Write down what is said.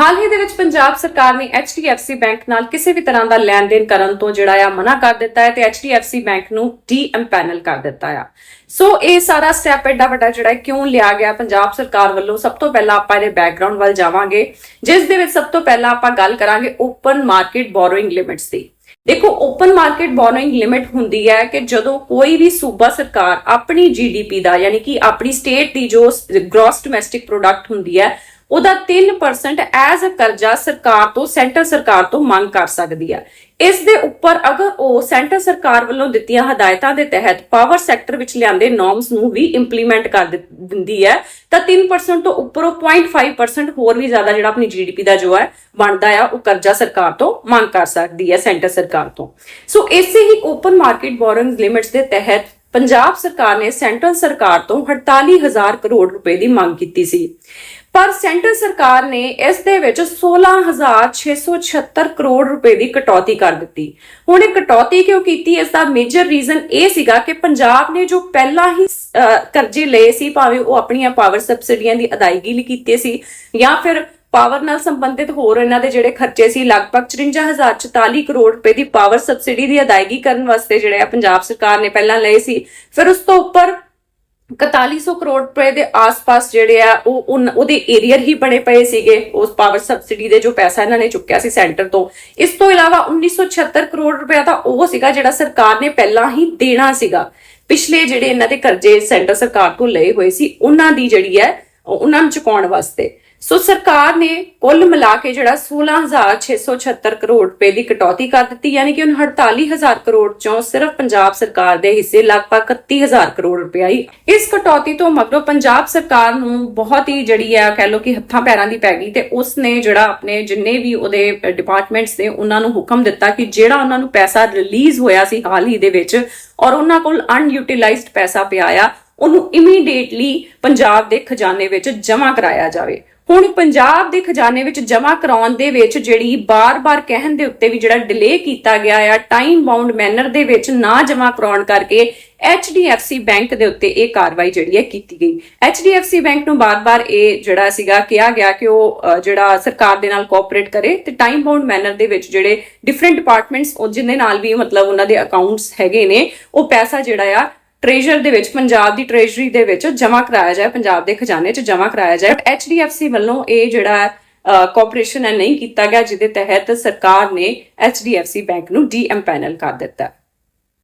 ਹਾਲ ਹੀ ਦੇ ਵਿੱਚ ਪੰਜਾਬ ਸਰਕਾਰ ਨੇ HDFC ਬੈਂਕ ਨਾਲ ਕਿਸੇ ਵੀ ਤਰ੍ਹਾਂ ਦਾ ਲੈਣ ਦੇਣ ਕਰਨ ਤੋਂ ਜਿਹੜਾ ਆ ਮਨਾ ਕਰ ਦਿੱਤਾ ਹੈ ਤੇ HDFC ਬੈਂਕ ਨੂੰ ਡੀ-ਐਮਪੈਨਲ ਕਰ ਦਿੱਤਾ ਆ। ਸੋ ਇਹ ਸਾਰਾ ਸਟੈਪ ਐਡਾ ਵੱਡਾ ਜਿਹੜਾ ਕਿਉਂ ਲਿਆ ਗਿਆ? ਪੰਜਾਬ ਸਰਕਾਰ ਵੱਲੋਂ ਸਭ ਤੋਂ ਪਹਿਲਾਂ ਆਪਾਂ ਇਹਦੇ ਬੈਕਗ੍ਰਾਉਂਡ ਵੱਲ ਜਾਵਾਂਗੇ। ਜਿਸ ਦੇ ਵਿੱਚ ਸਭ ਤੋਂ ਪਹਿਲਾਂ ਆਪਾਂ ਗੱਲ ਕਰਾਂਗੇ ਓਪਨ ਮਾਰਕੀਟ ਬੋਰੋਇੰਗ ਲਿਮਿਟਸ ਦੀ। ਦੇਖੋ ਓਪਨ ਮਾਰਕੀਟ ਬੋਰੋਇੰਗ ਲਿਮਿਟ ਹੁੰਦੀ ਹੈ ਕਿ ਜਦੋਂ ਕੋਈ ਵੀ ਸੂਬਾ ਸਰਕਾਰ ਆਪਣੀ ਜੀਡੀਪੀ ਦਾ, ਯਾਨੀ ਕਿ ਆਪਣੀ ਸਟੇਟ ਦੀ ਜੋ ਗ੍ਰੋਸ ਡੋਮੈਸਟਿਕ ਪ੍ਰੋਡਕਟ ਹੁੰਦੀ ਹੈ ਉਹਦਾ 3% ਐਜ਼ ਅ ਕਰਜ਼ਾ ਸਰਕਾਰ ਤੋਂ, ਸੈਂਟਰ ਸਰਕਾਰ ਤੋਂ ਮੰਗ ਕਰ ਸਕਦੀ ਹੈ ਇਸ ਦੇ ਉੱਪਰ ਅਗਰ ਉਹ ਸੈਂਟਰ ਸਰਕਾਰ ਵੱਲੋਂ ਦਿੱਤੀਆਂ ਹਦਾਇਤਾਂ ਦੇ ਤਹਿਤ ਪਾਵਰ ਸੈਕਟਰ ਵਿੱਚ ਲਿਆਂਦੇ ਨੋਰਮਸ ਨੂੰ ਵੀ ਇੰਪਲੀਮੈਂਟ ਕਰ ਦਿੰਦੀ ਹੈ, ਤਾਂ 3% ਤੋਂ ਉੱਪਰ ਉਹ 0.5% ਹੋਰ ਵੀ ਜ਼ਿਆਦਾ ਜਿਹੜਾ ਆਪਣੀ ਜੀਡੀਪੀ ਦਾ ਜੋ ਹੈ ਬਣਦਾ ਆ, ਉਹ ਕਰਜ਼ਾ ਸਰਕਾਰ ਤੋਂ ਮੰਗ ਕਰ ਸਕਦੀ ਹੈ ਸੈਂਟਰ ਸਰਕਾਰ ਤੋਂ। ਸੋ ਇਸੇ ਹੀ ਓਪਨ ਮਾਰਕੀਟ ਬੋਰਿੰਗ ਲਿਮਿਟਸ ਦੇ ਤਹਿਤ ਪੰਜਾਬ ਸਰਕਾਰ ਨੇ ਸੈਂਟਰਲ ਸਰਕਾਰ ਤੋਂ 48000 ਕਰੋੜ ਰੁਪਏ ਦੀ ਮੰਗ ਕੀਤੀ ਸੀ। ਪਰ ਸੈਂਟਰ ਸਰਕਾਰ ਨੇ ਇਸ ਦੇ ਵਿੱਚ 16676 ਕਰੋੜ ਰੁਪਏ ਦੀ ਕਟੌਤੀ ਕਰ ਦਿੱਤੀ। ਹੁਣ ਇਹ ਕਟੌਤੀ ਕਿਉਂ ਕੀਤੀ? ਇਸ ਦਾ ਮੇਜਰ ਰੀਜ਼ਨ ਇਹ ਸੀਗਾ ਕਿ ਪੰਜਾਬ ਨੇ ਜੋ ਪਹਿਲਾਂ ਹੀ ਕਰਜ਼ੇ ਲਏ ਸੀ, ਭਾਵੇਂ ਉਹ ਆਪਣੀਆਂ ਪਾਵਰ ਸਬਸਿਡੀਆਂ ਦੀ ਅਦਾਇਗੀ ਲਈ ਕੀਤੇ ਸੀ, ਜਾਂ ਫਿਰ ਪਾਵਰ ਨਾਲ ਸੰਬੰਧਿਤ ਹੋਰ ਇਹਨਾਂ ਦੇ ਜਿਹੜੇ ਖਰਚੇ ਸੀ, ਲਗਭਗ 54044 ਕਰੋੜ ਰੁਪਏ ਦੀ ਪਾਵਰ ਸਬਸਿਡੀ ਦੀ ਅਦਾਇਗੀ ਕਰਨ ਵਾਸਤੇ ਜਿਹੜੇ ਆ ਪੰਜਾਬ ਸਰਕਾਰ ਨੇ ਪਹਿਲਾਂ ਲਏ ਸੀ। ਫਿਰ ਉਸ ਤੋਂ ਉੱਪਰ 4100 ਕਰੋੜ ਰੁਪਏ ਦੇ ਆਸ-ਪਾਸ ਜਿਹੜੇ ਆ, ਉਹ ਉਹਦੇ ਏਰੀਅਰ ਹੀ ਬਣੇ ਪਏ ਸੀਗੇ, ਉਸ ਪਾਵਰ ਸਬਸਿਡੀ ਦੇ ਜੋ ਪੈਸਾ ਇਹਨਾਂ ਨੇ ਚੁੱਕਿਆ ਸੀ ਸੈਂਟਰ ਤੋਂ। ਇਸ ਤੋਂ ਇਲਾਵਾ 1976 ਕਰੋੜ ਰੁਪਏ ਤਾਂ ਉਹ ਸੀਗਾ ਜਿਹੜਾ ਸਰਕਾਰ ਨੇ ਪਹਿਲਾਂ ਹੀ ਦੇਣਾ ਸੀਗਾ। ਪਿਛਲੇ ਜਿਹੜੇ ਇਹਨਾਂ ਦੇ ਕਰਜ਼ੇ ਸੈਂਟਰ ਸਰਕਾਰ ਤੋਂ ਲਏ ਹੋਏ ਸੀ, ਉਹਨਾਂ ਦੀ ਜਿਹੜੀ ਹੈ ਉਹਨਾਂ ਨੂੰ ਚੁਕਾਉਣ ਵਾਸਤੇ। ਸੋ ਸਰਕਾਰ ਨੇ ਕੁੱਲ ਮਿਲਾ ਕੇ ਜਿਹੜਾ 16676 ਕਰੋੜ ਰੁਪਏ ਦੀ ਕਟੌਤੀ ਕਰ ਦਿੱਤੀ, ਯਾਨੀ ਕਿ ਹੁਣ 48000 ਕਰੋੜ ਚੋਂ ਸਿਰਫ ਪੰਜਾਬ ਸਰਕਾਰ ਦੇ ਹਿੱਸੇ ਲਗਭਗ 31000 ਕਰੋੜ ਰੁਪਏ ਆਈ। ਇਸ ਕਟੌਤੀ ਤੋਂ ਮਗਰੋਂ ਪੰਜਾਬ ਸਰਕਾਰ ਨੂੰ ਬਹੁਤ ਹੀ ਜਿਹੜੀ ਹੈ ਕਹਿ ਲੋ ਕਿ ਹੱਥਾਂ ਪੈਰਾਂ ਦੀ ਪੈ ਗਈ ਤੇ ਉਸ ਨੇ ਜਿਹੜਾ ਆਪਣੇ ਜਿੰਨੇ ਵੀ ਉਹਦੇ ਡਿਪਾਰਟਮੈਂਟਸ ਨੇ, ਉਹਨਾਂ ਨੂੰ ਹੁਕਮ ਦਿੱਤਾ ਕਿ ਜਿਹੜਾ ਉਹਨਾਂ ਨੂੰ ਪੈਸਾ ਰਿਲੀਜ਼ ਹੋਇਆ ਸੀ ਹਾਲ ਹੀ ਦੇ ਵਿੱਚ ਔਰ ਉਹਨਾਂ ਕੋਲ ਅਨਯੂਟਿਲਾਈਜ਼ਡ ਪੈਸਾ ਪਿਆ ਆ, ਉਹਨੂੰ ਇਮੀਡੀਏਟਲੀ ਪੰਜਾਬ ਦੇ ਖਜ਼ਾਨੇ ਵਿੱਚ ਜਮ੍ਹਾਂ ਕਰਾਇਆ ਜਾਵੇ। ਹੁਣ ਪੰਜਾਬ ਦੇ ਖਜ਼ਾਨੇ ਵਿੱਚ ਜਮ੍ਹਾਂ ਕਰਾਉਣ ਦੇ ਵਿੱਚ ਜਿਹੜੀ ਬਾਰ-ਬਾਰ ਕਹਿਣ ਦੇ ਉੱਤੇ ਵੀ ਜਿਹੜਾ ਡਿਲੇ ਕੀਤਾ ਗਿਆ ਆ ਟਾਈਮ ਬਾਉਂਡ ਮੈਨਰ ਦੇ ਵਿੱਚ ਨਾ ਜਮ੍ਹਾਂ ਕਰਾਉਣ ਕਰਕੇ HDFC ਬੈਂਕ ਦੇ ਉੱਤੇ ਇਹ ਕਾਰਵਾਈ ਜਿਹੜੀ ਹੈ ਕੀਤੀ ਗਈ। HDFC ਬੈਂਕ ਨੂੰ ਬਾਰ-ਬਾਰ ਇਹ ਜਿਹੜਾ ਸੀਗਾ ਕਿਹਾ ਗਿਆ ਕਿ ਉਹ ਜਿਹੜਾ ਸਰਕਾਰ ਦੇ ਨਾਲ ਕੋਆਪਰੇਟ ਕਰੇ ਤੇ ਟਾਈਮ ਬਾਉਂਡ ਮੈਨਰ ਦੇ ਵਿੱਚ ਜਿਹੜੇ ਡਿਫਰੈਂਟ ਡਿਪਾਰਟਮੈਂਟਸ ਉਹ ਜਿਨ੍ਹਾਂ ਨਾਲ ਵੀ ਮਤਲਬ ਉਹਨਾਂ ਦੇ ਅਕਾਊਂਟਸ ਹੈਗੇ ਨੇ, ਉਹ ਪੈਸਾ ਜਿਹੜਾ ਆ ਟ੍ਰੇਜਰ ਦੇ ਵਿੱਚ, ਪੰਜਾਬ ਦੀ ਟ੍ਰੇਜਰੀ ਦੇ ਵਿੱਚ ਜਮ੍ਹਾਂ ਕਰਾਇਆ ਜਾਏ, ਪੰਜਾਬ ਦੇ ਖਜ਼ਾਨੇ 'ਚ ਜਮ੍ਹਾਂ ਕਰਾਇਆ ਜਾਏ। ਬਟ HDFC ਵੱਲੋਂ ਇਹ ਜਿਹੜਾ ਕੋਆਪਰੇਸ਼ਨ ਹੈ, ਨਹੀਂ ਕੀਤਾ ਗਿਆ, ਜਿਹਦੇ ਤਹਿਤ ਸਰਕਾਰ ਨੇ HDFC ਬੈਂਕ ਨੂੰ ਡੀ-ਐਮਪੈਨਲ ਕਰ ਦਿੱਤਾ।